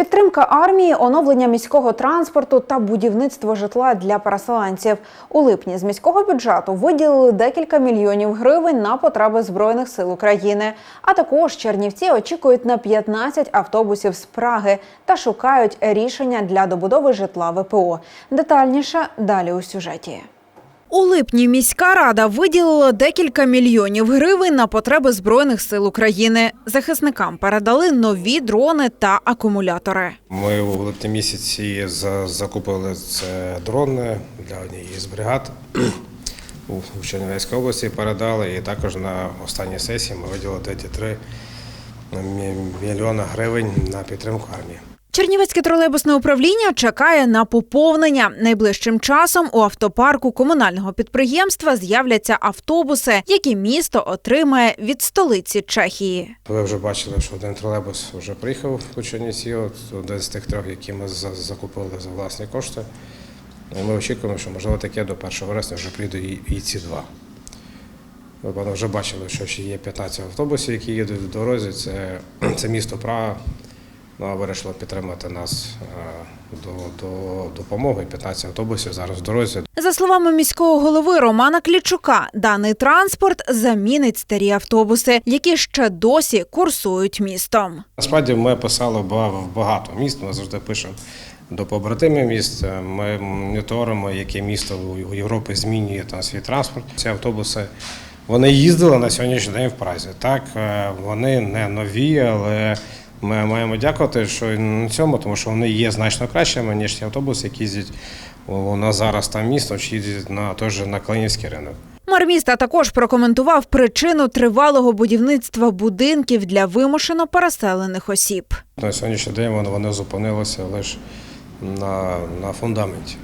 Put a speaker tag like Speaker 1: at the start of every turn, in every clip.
Speaker 1: Підтримка армії, оновлення міського транспорту та будівництво житла для переселенців. У липні з міського бюджету виділили декілька мільйонів гривень на потреби збройних сил України. А також Чернівці очікують на 15 автобусів з Праги та шукають рішення для добудови житла ВПО. Детальніше далі у сюжеті. У липні міська рада виділила декілька мільйонів гривень на потреби збройних сил України. Захисникам передали нові дрони та акумулятори.
Speaker 2: Ми у липні місяці закупили це дрони для однієї з бригад у Чернівецькій області. Передали і також на останній сесії ми виділили 23 мі- мільйона гривень на підтримку армії.
Speaker 1: Чернівецьке тролейбусне управління чекає на поповнення. Найближчим часом у автопарку комунального підприємства з'являться автобуси, які місто отримає від столиці Чехії.
Speaker 2: Ви вже бачили, що один тролейбус вже приїхав у Чернівці, один з тих трьох, які ми закупили за власні кошти. Ми очікуємо, що можливо таке до 1 вересня вже прийдуть і, ці два. Певно, вже бачили, що ще є 15 автобусів, які їдуть в дорозі. Це, це місто Прага. Ну, а вирішило підтримати нас е, до, до допомоги. 15 автобусів зараз в дорозі.
Speaker 1: За словами міського голови Романа Клічука, даний транспорт замінить старі автобуси, які ще досі курсують містом.
Speaker 2: Насправді ми писали багато міст. Ми завжди пишемо до побратимів міст. Ми моніторимо, яке місто у Європі змінює там свій транспорт. Ці автобуси вони їздили на сьогоднішній день в Празі. Так, е, вони не нові, але ми маємо дякувати, що на цьому, тому що вони є значно кращими, ніж ті автобуси, які їздять у нас зараз там місто, чи їздять на той же на Калинівський ринок.
Speaker 1: Мер міста також прокоментував причину тривалого будівництва будинків для вимушено переселених осіб.
Speaker 2: На сьогоднішній день вони зупинилися лише на, на фундаменті.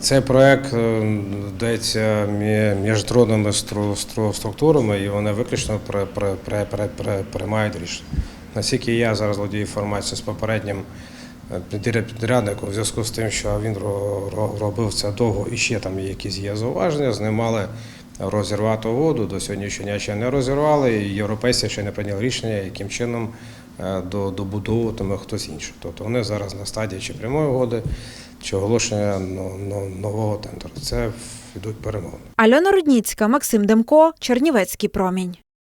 Speaker 2: Цей проект е, йдеться мі- між трудними стру- стру- структурами, і вони виключно при, при, при, при, при, приймають рішення. Наскільки я зараз володію інформацією з попереднім е, підрядником, в зв'язку з тим, що він ро- ро- робив це довго і ще там якісь є зауваження, з ним мали розірвати угоду. До сьогоднішнього дня ще не розірвали, і європейці ще не прийняли рішення, яким чином добудовуватиме хтось інший. Тобто вони зараз на стадії чи прямої угоди, чи оголошення но- но- нового тендеру. Це йдуть перемовини.
Speaker 1: Альона Рудніцька, Максим Демко, Чернівецький промінь.